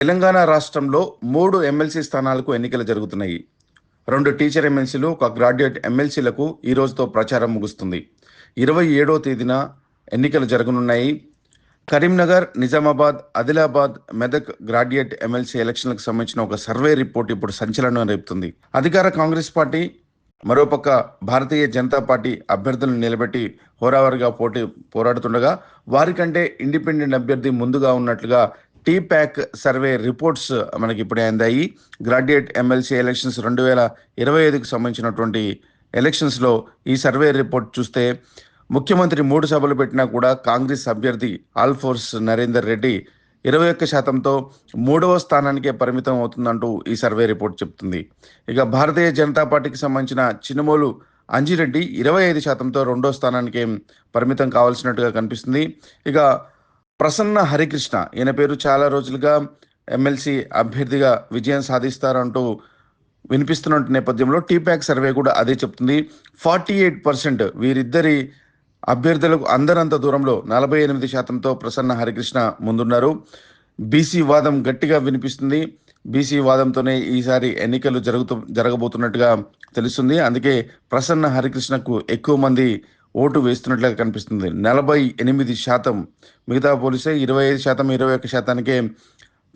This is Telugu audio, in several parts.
తెలంగాణ రాష్ట్రంలో మూడు ఎమ్మెల్సీ స్థానాలకు ఎన్నికలు జరుగుతున్నాయి. రెండు టీచర్ ఎమ్మెల్సీలు ఒక గ్రాడ్యుయేట్ ఎమ్మెల్సీలకు ఈ రోజుతో ప్రచారం ముగుస్తుంది. ఇరవై ఏడో తేదీన ఎన్నికలు జరగనున్నాయి. కరీంనగర్ నిజామాబాద్ ఆదిలాబాద్ మెదక్ గ్రాడ్యుయేట్ ఎమ్మెల్సీ ఎలక్షన్లకు సంబంధించిన ఒక సర్వే రిపోర్ట్ ఇప్పుడు సంచలనం రేపుతుంది. అధికార కాంగ్రెస్ పార్టీ మరోపక్క భారతీయ జనతా పార్టీ అభ్యర్థులను నిలబెట్టి హోరావరిగా పోటీ పోరాడుతుండగా వారికంటే ఇండిపెండెంట్ అభ్యర్థి ముందుగా ఉన్నట్లుగా టీ ప్యాక్ సర్వే రిపోర్ట్స్ మనకి ఇప్పుడే అందాయి. గ్రాడ్యుయేట్ ఎమ్మెల్సీ ఎలక్షన్స్ రెండు వేల ఇరవై ఐదుకు సంబంధించినటువంటి ఎలక్షన్స్లో ఈ సర్వే రిపోర్ట్ చూస్తే ముఖ్యమంత్రి మూడు సభలు పెట్టినా కూడా కాంగ్రెస్ అభ్యర్థి ఆల్ఫోర్స్ నరేందర్ రెడ్డి ఇరవై ఒక్క శాతంతో మూడవ స్థానానికే పరిమితం అవుతుందంటూ ఈ సర్వే రిపోర్ట్ చెప్తుంది. ఇక భారతీయ జనతా పార్టీకి సంబంధించిన చినుమోలు అంజిరెడ్డి ఇరవై ఐదు శాతంతో రెండో స్థానానికి పరిమితం కావాల్సినట్టుగా కనిపిస్తుంది. ఇక ప్రసన్న హరికృష్ణ. ఈయన పేరు చాలా రోజులుగా ఎమ్మెల్సీ అభ్యర్థిగా విజయం సాధిస్తారంటూ వినిపిస్తున్న నేపథ్యంలో టీప్యాక్ సర్వే కూడా అదే చెప్తుంది. ఫార్టీ ఎయిట్ పర్సెంట్ వీరిద్దరి అభ్యర్థులకు అందరంత దూరంలో నలభై ఎనిమిది శాతంతో ప్రసన్న హరికృష్ణ ముందున్నారు. బీసీ వాదం గట్టిగా వినిపిస్తుంది. బీసీ వాదంతోనే ఈసారి ఎన్నికలు జరుగుతూ జరగబోతున్నట్టుగా తెలుస్తుంది. అందుకే ప్రసన్న హరికృష్ణకు ఎక్కువ మంది ఓటు వేస్తున్నట్లుగా కనిపిస్తుంది. నలభై ఎనిమిది శాతం మిగతా పోలిస్తే ఇరవై ఐదు శాతం ఇరవై ఒక్క శాతానికే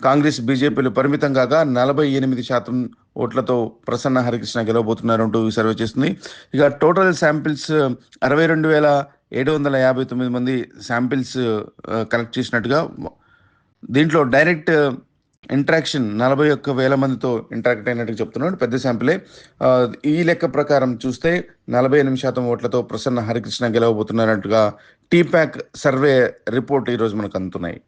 కాంగ్రెస్ బీజేపీలు పరిమితం కాగా నలభై ఎనిమిది శాతం ఓట్లతో ప్రసన్న హరికృష్ణ గెలవబోతున్నారంటూ సర్వే చేస్తుంది. ఇక టోటల్ శాంపిల్స్ అరవై రెండు వేల ఏడు వందల యాభై తొమ్మిది మంది శాంపిల్స్ కలెక్ట్ చేసినట్టుగా దీంట్లో డైరెక్ట్ ఇంట్రాక్షన్ నలభై ఒక్క వేల మందితో ఇంటరాక్ట్ అయినట్టు చెప్తున్నాడు. పెద్ద శాంపిలే. ఈ లెక్క ప్రకారం చూస్తే నలభై ఎనిమిది శాతం ఓట్లతో ప్రసన్న హరికృష్ణ గెలవబోతున్నారంటుగా టీ ప్యాక్ సర్వే రిపోర్ట్ ఈరోజు మనకు అందుతున్నాయి.